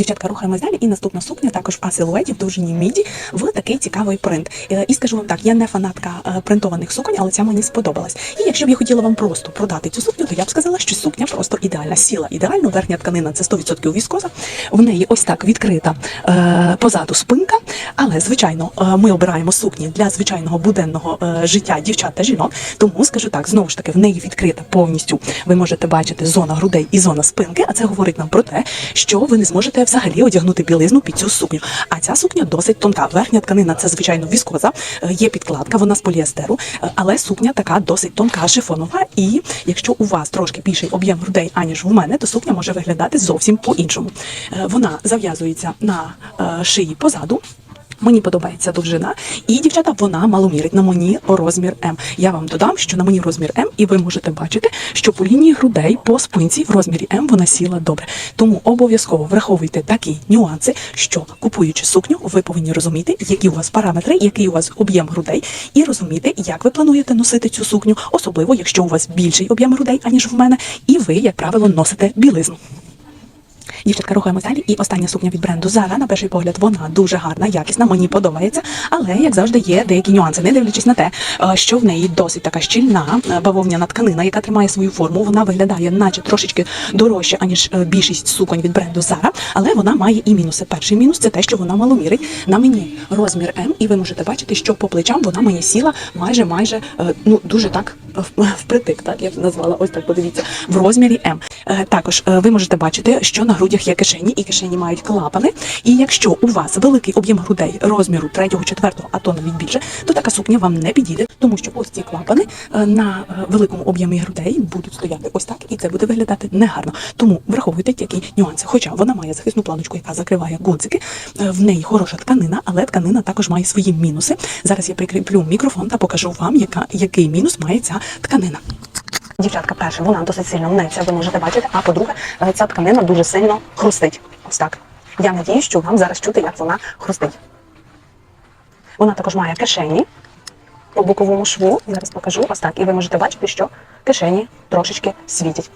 Дівчатка, рухаємось далі. І наступна сукня також в А-силуеті в довжині міді в такий цікавий принт. Е, І скажу вам так, я не фанатка е, принтованих суконь, але ця мені сподобалась. І якщо б я хотіла вам просто продати цю сукню, то я б сказала, що сукня просто ідеальна. Сіла ідеально, верхня тканина це 100% віскоза. В неї ось так відкрита е, позаду спинка. Але звичайно, ми обираємо сукні для звичайного буденного життя дівчат та жінок. Тому скажу так, знову ж таки, в неї відкрита повністю. Ви можете бачити зона грудей і зона спинки. А це говорить нам про те, що ви не зможете взагалі одягнути білизну під цю сукню. А ця сукня досить тонка. Верхня тканина це звичайно віскоза, е, є підкладка, вона з поліестеру, е, але сукня така досить тонка, шифонова. І якщо у вас трошки більший об'єм грудей, аніж у мене, то сукня може виглядати зовсім по-іншому. Е, Вона зав'язується на шиї позаду. Мені подобається довжина, і дівчата вона маломірить на мені розмір М. Я вам додам, що на мені розмір М, і ви можете бачити, що по лінії грудей по спинці в розмірі М вона сіла добре. Тому обов'язково враховуйте такі нюанси, що купуючи сукню, ви повинні розуміти, які у вас параметри, який у вас об'єм грудей, і розуміти, як ви плануєте носити цю сукню, особливо якщо у вас більший об'єм грудей, аніж в мене, і ви, як правило, носите білизну. Дівчатка, рухаємось далі. І остання сукня від бренду Zara, на перший погляд, вона дуже гарна, якісна, мені подобається. Але, як завжди, є деякі нюанси, не дивлячись на те, е, що в неї досить така щільна е, бавовняна тканина, яка тримає свою форму. Вона виглядає, наче трошечки дорожче, аніж е, більшість суконь від бренду Zara, але вона має і мінуси. Перший мінус це те, що вона маломірить. На мені розмір М, і ви можете бачити, що по плечам вона мені сіла майже майже ну дуже так впритик, так я назвала. Ось так подивіться в розмірі М. Е, Також е, ви можете бачити, що на грудях є кишені, і кишені мають клапани. І якщо у вас великий об'єм грудей розміру 3-4, а то навіть більше, то така сукня вам не підійде, тому що ось ці клапани е, на великому об'ємі грудей будуть стояти ось так, і це буде виглядати негарно. Тому враховуйте такі нюанси. Хоча вона має захисну планочку, яка закриває гудзики, в неї хороша тканина, але тканина також має свої мінуси. Зараз я прикріплю мікрофон та покажу вам, яка який мінус має ця тканина. Дівчатка, перше, вона досить сильно мнеться, ви можете бачити. А по-друге, е, ця тканина дуже сильно хрустить. Ось так. Я надію, що вам зараз чути, як вона хрустить. Вона також має кишені по боковому шву. Зараз покажу ось так. І ви можете бачити, що кишені трошечки світять.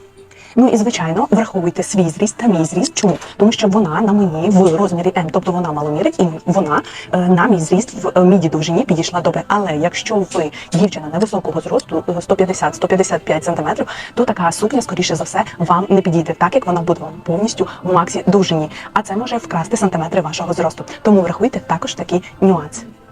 Ну і звичайно, враховуйте свій зріст та мій зріст. Чому? Тому що вона на мені в розмірі М, тобто вона маломірить, і вона е, на мій зріст в е, міді довжині підійшла добре. Але якщо ви дівчина невисокого зросту, е, 150-155 см, то така сукня, скоріше за все, вам не підійде, так як вона буде вам повністю в максі довжині. А це може вкрасти сантиметри вашого зросту. Тому врахуйте також такі нюанси.